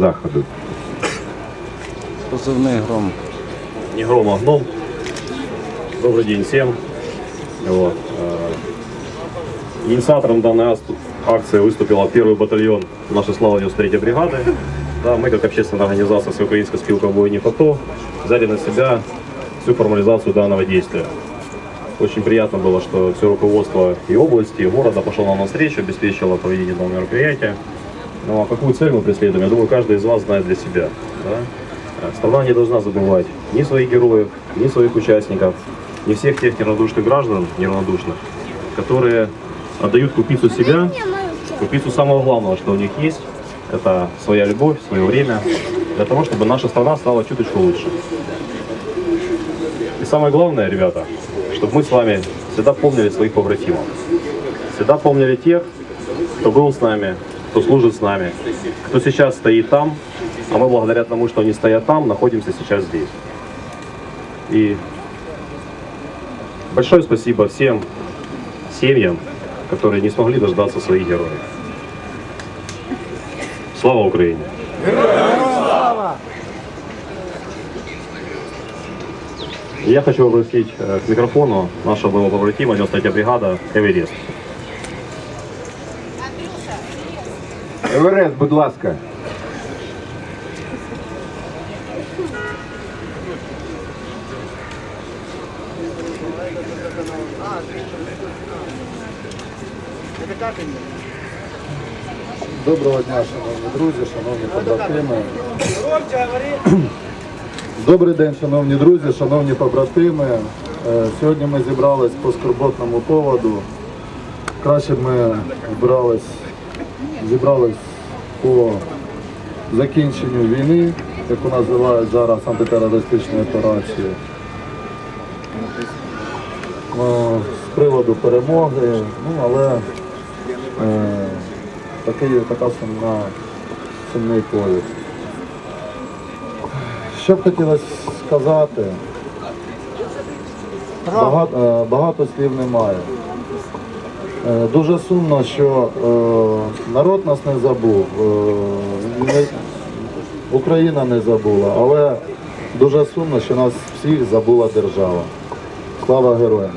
заходу. Позивний гром. не гром, а гном. Добрый день всем. Вот. э, Инициатором данной ас- акции выступила первый батальон нашей славы 93 бригады. Да, мы, как общественная организация Всеукраинской спилка воинов АТО, взяли на себя всю формализацию данного действия. Очень приятно было, что все руководство и области, и города пошло нам навстречу, обеспечило проведение данного мероприятия. Ну а какую цель мы преследуем, я думаю, каждый из вас знает для себя. да. Э, Страна не должна забывать ни своих героев, ни своих участников, ни всех тех неравнодушных граждан, неравнодушных, которые отдают купицу себя, купицу самого главного, что у них есть, это своя любовь, свое время, для того, чтобы наша страна стала чуточку лучше. И самое главное, ребята, чтобы мы с вами всегда помнили своих побратимов. Всегда помнили тех, кто был с нами, кто служит с нами, кто сейчас стоит там, а мы благодаря тому, что они стоят там, находимся сейчас здесь. И большое спасибо всем семьям, которые не смогли дождаться своих героев. Слава Украине! Я хочу обратить э, к микрофону нашего боевого побратима 93 бригада Эверест. Еверест, будь ласка. Доброго дня, шановні друзі, шановні побратими. Добрий день, шановні друзі, шановні побратими. Е, Сьогодні ми зібрались по скорботному поводу. Краще б ми збирались, зібрались по закінченню війни, яку називають зараз антитерористичною операцією. Е, З приводу перемоги, ну але е, такий, така сумна, сумний повід. Що б хотілося сказати? Багато, е, багато слів немає. Е, Дуже сумно, що е, народ нас не забув, е, не- Україна не забула, але дуже сумно, що нас всіх забула держава. Слава героям!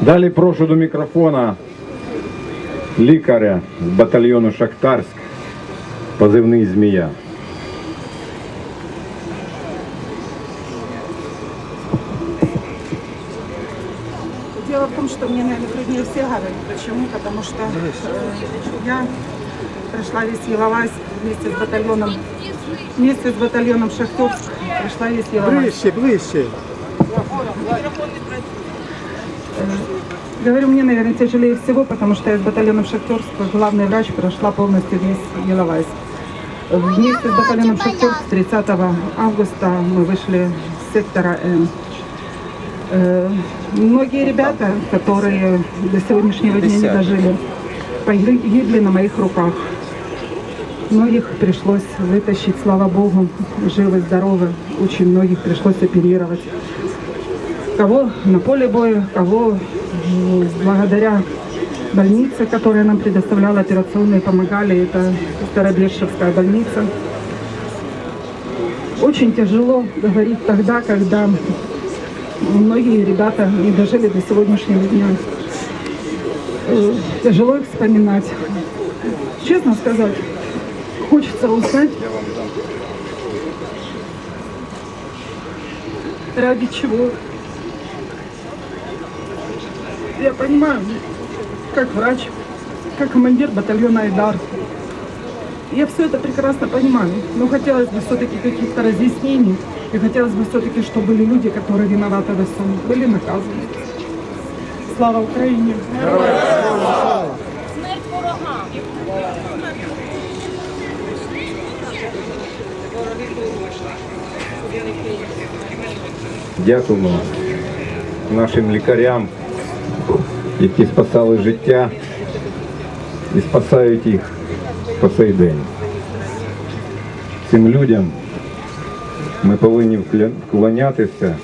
Далі прошу до мікрофона лікаря з батальйону Шахтарськ, позивний змія. Дело в том, что мне, наверное, труднее всех говорить. Почему? Потому что э, я пришла весь Еловайск вместе с батальоном, вместе с батальоном Шахтерск, пришла весь Еловайск. Ближче, ближче. Говорю, мне, наверное, тяжелее всего, потому что я с батальоном Шахтерск, как главный врач, прошла полностью весь Еловайск. Вместе с батальоном Шахтерск 30 августа мы вышли с сектора М. Э, Многие ребята, которые до сегодняшнего дня не дожили, погибли на моих руках. Многих пришлось вытащить, слава богу, живы, здоровы. Очень многих пришлось оперировать. Кого на поле боя, кого благодаря больнице, которая нам предоставляла операционные, помогали. Это Старобешевская больница. Очень тяжело говорить тогда, когда многие ребята не дожили до сегодняшнего дня. Э, Тяжело их вспоминать. Честно сказать, хочется узнать, ради чего. Я понимаю, как врач, как командир батальона Айдар. Я все это прекрасно понимаю, но хотелось бы все-таки каких-то разъяснений, и хотелось бы все-таки, чтобы были люди, которые виноваты в этом, были наказаны. Слава Украине! Дякуємо нашим лікарям, які спасали життя і спасають їх по сей день. Цим людям ми повинні вклонятися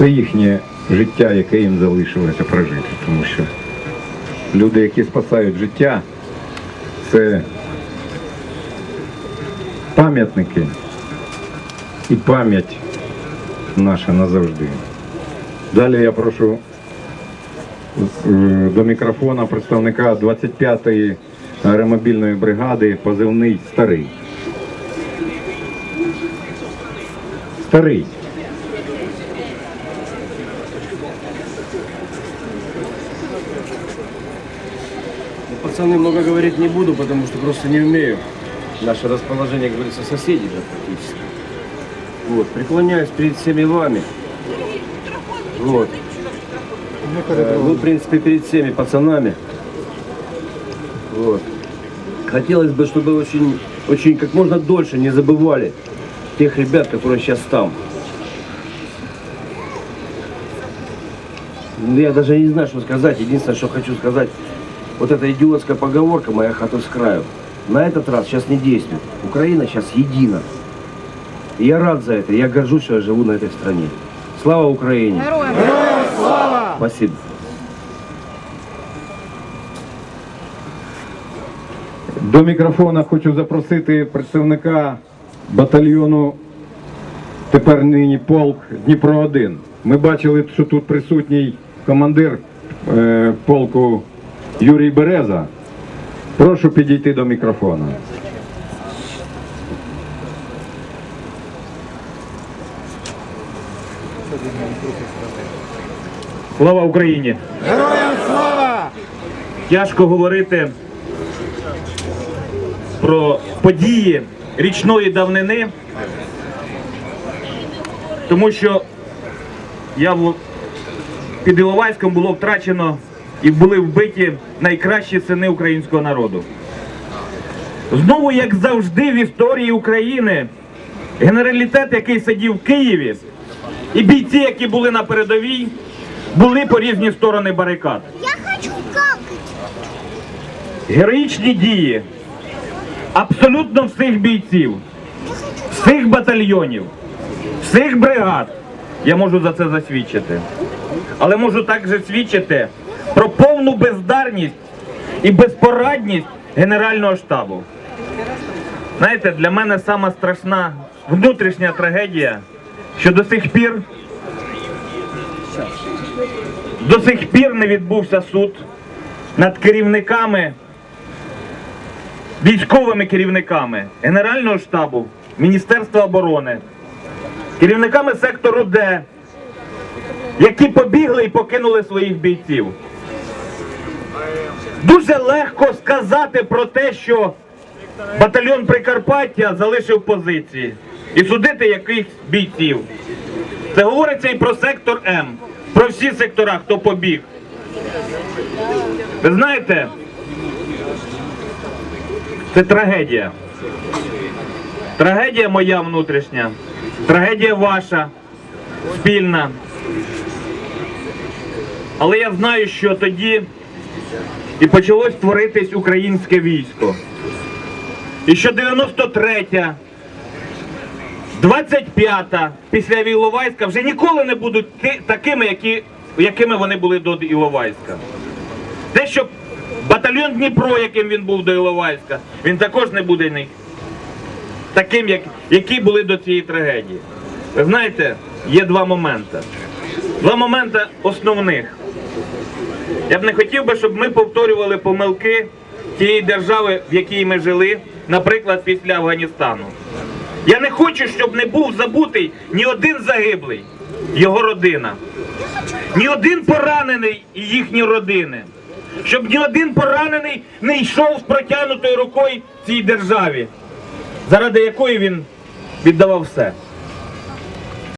Це їхнє життя, яке їм залишилося прожити. Тому що люди, які спасають життя, це пам'ятники і пам'ять наша назавжди. Далі я прошу е, до мікрофона представника 25-ї аеромобільної бригади, позивний старий. Старий. Пацаны, много говорить не буду, потому что просто не умею. Наше расположение, как говорится, соседи же практически. Вот, преклоняюсь перед всеми вами. Вот. Э, Ну, в принципе, перед всеми пацанами. Вот. Хотелось бы, чтобы очень, очень как можно дольше не забывали тех ребят, которые сейчас там. Ну, Я даже не знаю, что сказать. Единственное, что хочу сказать, вот эта идиотская поговорка «моя хата с краю» на этот раз сейчас не действует. Украина сейчас едина. И я рад за это. Я горжусь, что я живу на этой стране. Слава Украине! Героям, слава! Спасибо. До мікрофона хочу запросити представника батальйону, тепер нині полк Дніпро 1. Ми бачили, що тут присутній командир е, полку Юрій Береза. Прошу підійти до мікрофона. Слава Україні! Героям слава! Тяжко говорити про події річної давнини, тому що я в- під Іловайськом було втрачено і були вбиті найкращі сини українського народу. Знову, як завжди, в історії України генералітет, який сидів в Києві, і бійці, які були на передовій, були по різні сторони барикад. Я хочу какать. Героїчні дії абсолютно всіх бійців, всіх батальйонів, всіх бригад. Я можу за це засвідчити. Але можу також свідчити про повну бездарність і безпорадність Генерального штабу. Знаєте, для мене сама страшна внутрішня трагедія, що до сих пір до сих пір не відбувся суд над керівниками, військовими керівниками Генерального штабу, Міністерства оборони, керівниками сектору Д, які побігли і покинули своїх бійців. Дуже легко сказати про те, що батальйон Прикарпаття залишив позиції і судити якихось бійців. Це говориться і про сектор М, про всі сектора, хто побіг. Ви знаєте, це трагедія. Трагедія моя внутрішня, трагедія ваша, спільна. Але я знаю, що тоді і почалось творитись українське військо. І що 93-я 25-та після Іловайська вже ніколи не будуть такими, які, якими вони були до Іловайська. Те, що батальйон Дніпро, яким він був до Іловайська, він також не буде таким, як, які були до цієї трагедії. Ви знаєте, є два моменти. Два моменти основних. Я б не хотів би, щоб ми повторювали помилки тієї держави, в якій ми жили, наприклад, після Афганістану. Я не хочу, щоб не був забутий ні один загиблий, його родина, ні один поранений і їхні родини. Щоб ні один поранений не йшов з протягнутою рукою цій державі, заради якої він віддавав все.